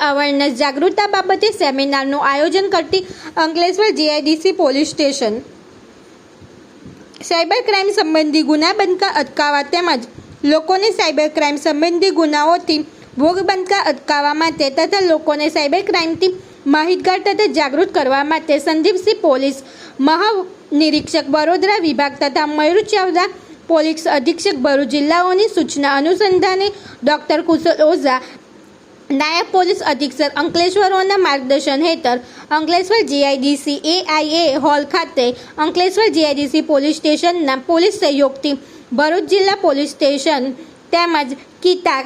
Awareness જાગૃતતા બાબતે સેમિનારનું આયોજન કરતી Ankleshwar GIDC police station. Cyber crime સંબંધી ગુના બનકા અટકાવવા તેમજ લોકોને સાયબર ક્રાઇમ સંબંધી ગુનાઓથી ભોગ બનકા અટકાવવા માટે તથા લોકોને સાયબર ક્રાઇમથી માહિતગાર તથા જાગૃત કરવા માટે સંદીપસિંહ પોલીસ મહાનિરીક્ષક વડોદરા વિભાગ તથા મયુર ચાવડા પોલીસ અધિક્ષક ભરૂચ જિલ્લાઓની સૂચના અનુસંધાને ડૉક્ટર કુશલ ઓઝા નાયબ પોલીસ અધિક્ષક અંકલેશ્વરોના માર્ગદર્શન હેઠળ અંકલેશ્વર જીઆઈડીસી એઆઈએ હોલ ખાતે અંકલેશ્વર જીઆઈડીસી પોલીસ સ્ટેશનના પોલીસ સહયોગથી ભરૂચ જિલ્લા પોલીસ સ્ટેશન તેમજ કિતા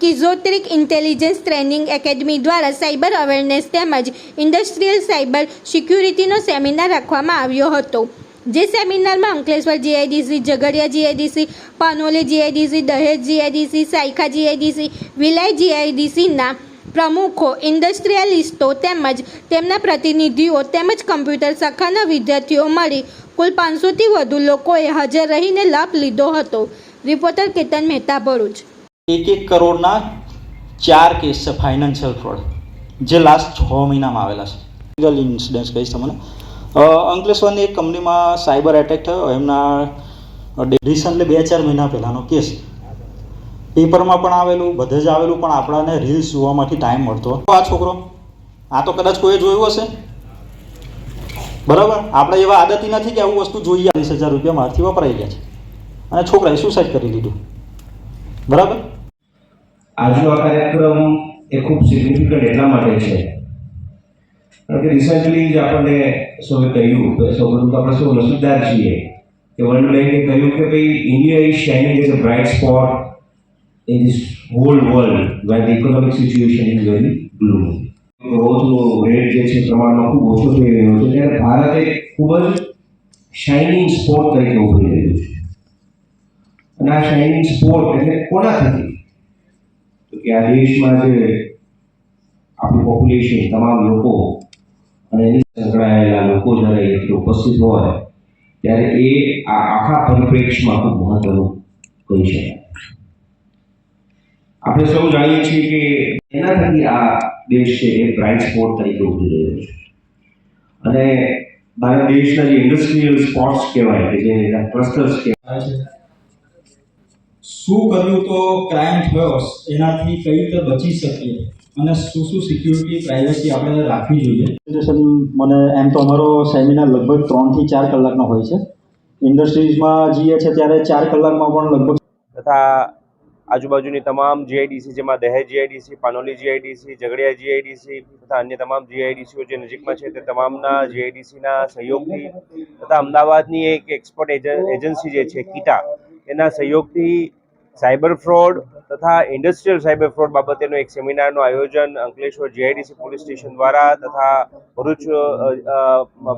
કિઝોત્રિક ઇન્ટેલિજન્સ ટ્રેનિંગ એકેડમી દ્વારા સાયબર અવેરનેસ તેમજ ઇન્ડસ્ટ્રીયલ સાયબર સિક્યુરિટીનો સેમિનાર રાખવામાં આવ્યો હતો. જે સેમિનારમાં Ankleshwar GIDC, Jhagadia GIDC, Panoli GIDC, Dahej GIDC, Saykha GIDC, Vilayat જીઆઈડીસીના પ્રમુખો, ઇન્ડસ્ટ્રીયલિસ્ટો તેમજ તેમના પ્રતિનિધિઓ તેમજ કમ્પ્યુટર શાખાના વિદ્યાર્થીઓ મળી. કુલ પાંચસોથી વધુ લોકોએ હાજર રહીને લાભ લીધો હતો. રિપોર્ટર કેતન મહેતા, ભરૂચ. એક એક કરોડના ચાર કેસ છે, ફાઇનાન્શિયલ ફ્રોડ. જે લાસ્ટ છ મહિનામાં આવેલા છે. ઇન્સિડન્સ કહીશ તમને. અંકલેશ્વરની એક કંપનીમાં સાયબર એટેક થયો. એમના રિસન્ટલી બે ચાર મહિના પહેલાંનો કેસ. પેપરમાં પણ આવેલું, બધે જ આવેલું, પણ આપણાને રીલ્સ જોવામાંથી ટાઈમ મળતો આ છોકરો, આ તો કદાચ કોઈએ જોયું હશે. બરાબર? આપણે એવા આદતી નથી કે આવું વસ્તુ જોઈએ. વીસ હજાર રૂપિયા મારથી વપરાઈ ગયા છે. અને છોકરાએ સુસાઇડ કરી લીધું. બરાબર? આજનો આ કાર્યક્રમ એ ખૂબ સિગ્નિફિકન્ટ એટલા માટે છે કારણ કે રિસન્ટલી જ આપણને સૌએ કહ્યું કે સૌપ્રથમ તો આપણે સૌ નસીબદાર છીએ, કે વર્લ્ડ બેંકે કહ્યું કે ભાઈ India is shining as a bright spot in this whole world where the economic situation is very gloomy ગ્રોથનો rate જે છે પ્રમાણમાં ખૂબ ઓછો થઈ રહ્યો છે, ત્યારે ભારત એક ખૂબ જ શાઇનિંગ સ્પોટ તરીકે ઉભરી રહ્યું છે. અને આ શાઇનિંગ સ્પોટ એટલે કોના થકી? તો કે આ દેશમાં જે આપણું પોપ્યુલેશન તમામ લોકો અને એની સંકળાયેલા લોકો જ્યારે એટલું ઉપસ્થિત હોય, ત્યારે એ આ આખા પરિપ્રેક્ષમાં ખૂબ મહત્વનું કહી શકાય. આપણે સૌ જાણીએ છીએ કે એના થકી આ દેશ છે એ બ્રાઇટ સ્પોટ તરીકે ઉભરી રહ્યો છે. અને ભારત દેશના જે ઇન્ડસ્ટ્રીયલ સ્પોટ્સ કહેવાય કે જે ક્લસ્ટર્સ કહેવાય છે, શું કરવું તો ક્રાઇમ થયો? એનાથી કઈ રીતે બચી શકીએ? અને શું શું સિક્યુરિટી પ્રાઇવસી આપણે રાખવી જોઈએ? મને એમ તો અમારો સેમિનાર લગભગ ત્રણથી ચાર કલાકનો હોય છે. ઇન્ડસ્ટ્રીઝમાં જઈએ છે ત્યારે ચાર કલાકમાં પણ લગભગ તથા આજુબાજુની તમામ જીઆઈડીસી જેમાં Dahej GIDC Panoli GIDC Jhagadia GIDC તથા અન્ય તમામ જીઆઈડીસીઓ જે નજીકમાં છે તે તમામના જીઆઈડીસીના સહયોગથી તથા અમદાવાદની એક એક્સપર્ટ એજન્સી જે છે કીટા એના સહયોગથી સાયબર ફ્રોડ તથા ઇન્ડસ્ટ્રીયલ સાયબર ફ્રોડ બાબતેનું એક સેમિનારનું આયોજન અંકલેશ્વર જીઆઈડીસી પોલીસ સ્ટેશન દ્વારા તથા ભરૂચ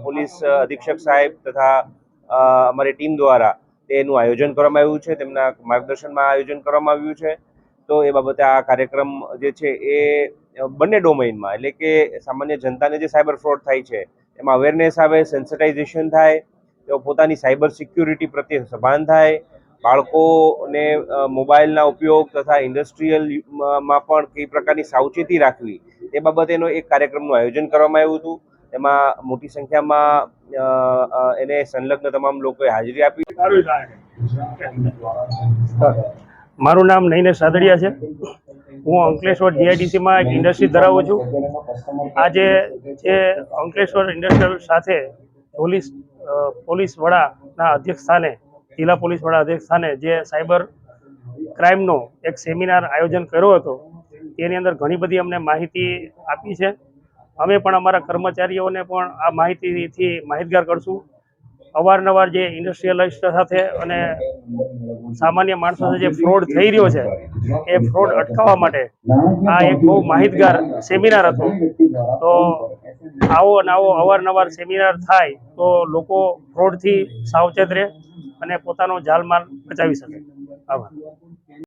પોલીસ અધિક્ષક સાહેબ તથા અમારી ટીમ દ્વારા તેનું આયોજન કરવામાં આવ્યું છે, તેમના માર્ગદર્શનમાં આયોજન કરવામાં આવ્યું છે. તો એ બાબતે આ કાર્યક્રમ જે છે એ બંને ડોમેઇનમાં, એટલે કે સામાન્ય જનતાને જે સાયબર ફ્રોડ થાય છે, એમાં અવેરનેસ આવે સેન્સિટાઇઝેશન થાય, તેઓ પોતાની સાયબર સિક્યુરિટી પ્રત્યે સભાન થાય બાળકોને મોબાઈલના ઉપયોગ તથા ઇન્ડસ્ટ્રીયલમાં પણ કઈ પ્રકારની સાવચેતી રાખવી તે બાબતેનો એક કાર્યક્રમનું આયોજન કરવામાં આવ્યું હતું. એમાં મોટી સંખ્યામાં એને સંલગ્ન તમામ લોકોએ હાજરી આપી. મારું નામ નૈને સાદડિયા છે. હું અંકલેશ્વર જીઆઈડીસીમાં એક ઇન્ડસ્ટ્રી ધરાવું છું. આજે જે અંકલેશ્વર ઇન્ડસ્ટ્રીયલ સાથે પોલીસ પોલીસ વડાના અધ્યક્ષ સ્થાને જિલ્લા પોલીસ વડા અધ્યક્ષ સ્થાને જે સાયબર ક્રાઇમનો એક સેમિનાર આયોજન કર્યો હતો, તેની અંદર ઘણી બધી અમને માહિતી આપી છે. અમે પણ અમારા કર્મચારીઓને પણ આ માહિતીથી માહિતગાર કરશું. અવારનવાર જે ઇન્ડસ્ટ્રીયલિસ્ટ સાથે અને સામાન્ય માણસો સાથે જે ફ્રોડ થઈ રહ્યો છે, એ ફ્રોડ અટકાવવા માટે આ એક બહુ માહિતગાર સેમિનાર હતો. તો આવો અને આવો અવારનવાર સેમિનાર થાય તો લોકો ફ્રોડથી સાવચેત રહે. અને પોતાનો જાલમાલ બચાવી શકે. આભાર.